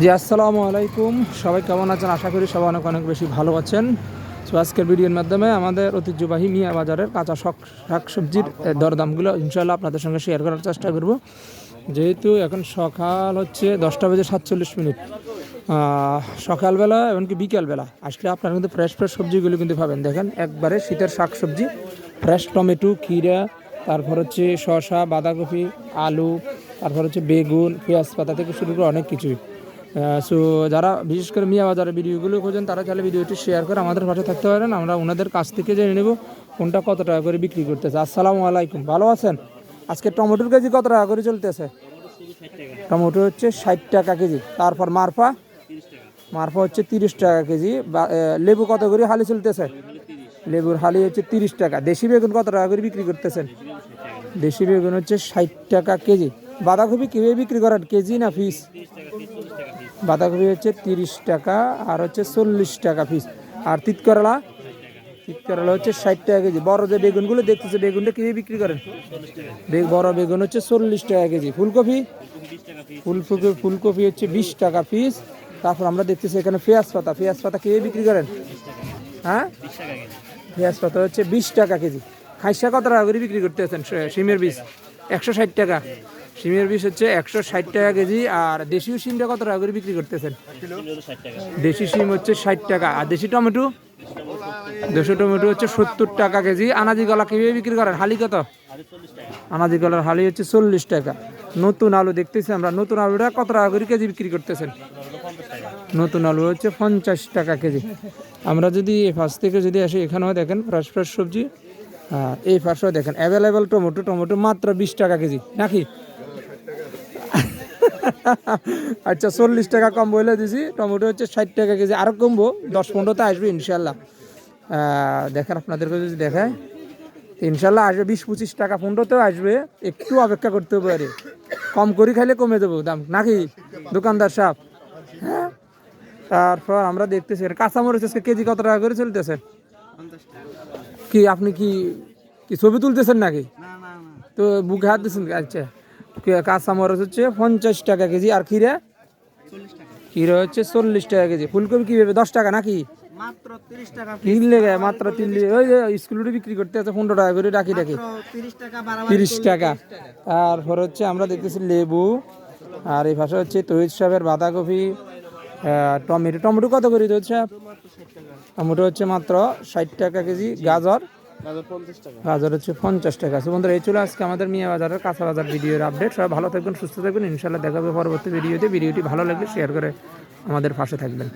জি আসসালামু আলাইকুম। সবাই কেমন আছেন? আশা করি সবাই অনেক অনেক বেশি ভালো আছেন। তো আজকের ভিডিওর মাধ্যমে আমাদের ঐতিহ্যবাহী মিয়া বাজারের কাঁচা শাক শাকসবজির এ, দরদামগুলো ইনশাল্লাহ আপনাদের সঙ্গে শেয়ার করার চেষ্টা করব। যেহেতু এখন সকাল হচ্ছে দশটা বেজে সাতচল্লিশ মিনিট। সকালবেলা এমনকি বিকেলবেলা আসলে আপনারা কিন্তু ফ্রেশ ফ্রেশ সবজিগুলো কিন্তু পাবেন। দেখেন একবারে শীতের শাকসবজি ফ্রেশ টমেটো ক্ষীরা তারপর হচ্ছে শসা বাঁধাকপি আলু তারপর হচ্ছে বেগুন পেঁয়াজ পাতা থেকে শুরু করে অনেক কিছুই। সো যারা, বিশেষ করে মিয়া বাজারের ভিডিওগুলো খোঁজেন, তারা চাইলে ভিডিওটি শেয়ার করে আমাদের পাশে থাকতে পারেন। আমরা ওনাদের কাছ থেকে জেনে নেব কোনটা কত টাকা করে বিক্রি করতেছে। আসসালামু আলাইকুম, ভালো আছেন? আজকে টমেটোর কেজি কত টাকা করে চলতেছে? টমেটো হচ্ছে ষাট টাকা কেজি। তারপর মারফা? মারফা হচ্ছে তিরিশ টাকা কেজি। লেবু কত করে হালি চলতেছে? লেবুর হালি হচ্ছে তিরিশ টাকা। দেশি বেগুন কত টাকা করে বিক্রি করতেছেন? দেশি বেগুন হচ্ছে ষাট টাকা কেজি। বাঁধাকপি কীভাবে বিক্রি করেন? কেজি না পিস বাঁধাকপি হচ্ছে তিরিশ টাকা, আর হচ্ছে চল্লিশ টাকা পিস আর তিত করলা তিত করলা হচ্ছে ষাট টাকা কেজি। বড় যে বেগুনগুলো দেখতেছে, বেগুনটা কীভাবে বিক্রি করেন? বড় বেগুন হচ্ছে চল্লিশ টাকা কেজি। ফুলকপি? ফুলকপি ফুলকপি হচ্ছে বিশ টাকা পিস তারপর আমরা দেখতেছি এখানে পেঁয়াজ পাতা। পেঁয়াজ পাতা কীভাবে বিক্রি করেন? হ্যাঁ? পেঁয়াজ পাতা হচ্ছে বিশ টাকা কেজি। খাইসা কত টাকা করে বিক্রি করতে আছেন সিমের বীজ? একশো ষাট টাকা। সিমের বীজ হচ্ছে একশো ষাট টাকা কেজি, আর দেশীয় সিমটা কত টাকা করে বিক্রি করতেছেন? দেশি সিম হচ্ছে ষাট টাকা। আর দেশি টমেটো? দেশি টমেটো হচ্ছে সত্তর টাকা কেজি। আনাজি গলা কীভাবে বিক্রি করেন? হালি কত? আনাজি গলার হালি হচ্ছে চল্লিশ টাকা। নতুন আলু দেখতেছি আমরা। নতুন আলুটা কত টাকা করে কেজি বিক্রি করতেছেন? নতুন আলু হচ্ছে পঞ্চাশ টাকা কেজি। আমরা যদি এই পাশ থেকে যদি আসি, এখানেও দেখেন ফ্রেশ ফ্রেশ সবজি। এই পাশেও দেখেন। অ্যাভেলেবেল টমেটো টমেটো মাত্র বিশ টাকা কেজি। নাকি? আচ্ছা চল্লিশ টাকা কম বলে দিছি। টমেটো হচ্ছে ষাট টাকা কেজি। আরও কমবো দশ পনেরোতে আসবে ইনশাল্লাহ। দেখেন আপনাদেরকে যদি দেখায় ইনশাল্লাহ আসবে বিশ পঁচিশ টাকা পনেরোতেও আসবে। একটু অপেক্ষা করতে পারে কম করে খাইলে কমে দেবো দাম। নাকি? দোকানদার সাপ হ্যাঁ? তারপর আমরা দেখতেছি কাঁচামরিচ আজকে কেজি কত টাকা করে চলতেছে? কি আপনি কি কি ছবি তুলতেছেন নাকি? তো বুকে হাত দিচ্ছেন আচ্ছা। কে- কাঁচামরিচ হচ্ছে পঞ্চাশ টাকা কেজি আর খিরা খিরা হচ্ছে চল্লিশ টাকা কেজি। ফুলকপি কি ভেবে দশ টাকা নাকি? মাত্র তিরিশ টাকা তিন লেগে মাত্র তিন ওই যে স্কুলে বিক্রি করতে আছে পনেরো টাকা করে রাখি রাখি। তিরিশ টাকা তিরিশ টাকা। তারপর হচ্ছে আমরা দেখতেছি লেবু আর এই পাশে হচ্ছে তহিদ সাহেবের বাঁধাকপি টমেটো। টমেটো কত করে তহিদ সাহেব? টমেটো হচ্ছে মাত্র ষাট টাকা কেজি। গাজর গাজর হচ্ছে পঞ্চাশ টাকা। আছে বন্ধুরা, এই চলে আজকে আমাদের মিয়া বাজারের কাঁচা বাজার ভিডিওর আপডেট সবাই ভালো থাকবেন, সুস্থ থাকবেন। ইনশাল্লাহ দেখাবে পরবর্তী ভিডিওতে। ভিডিওটি ভালো লাগলে শেয়ার করে আমাদের পাশে থাকবেন।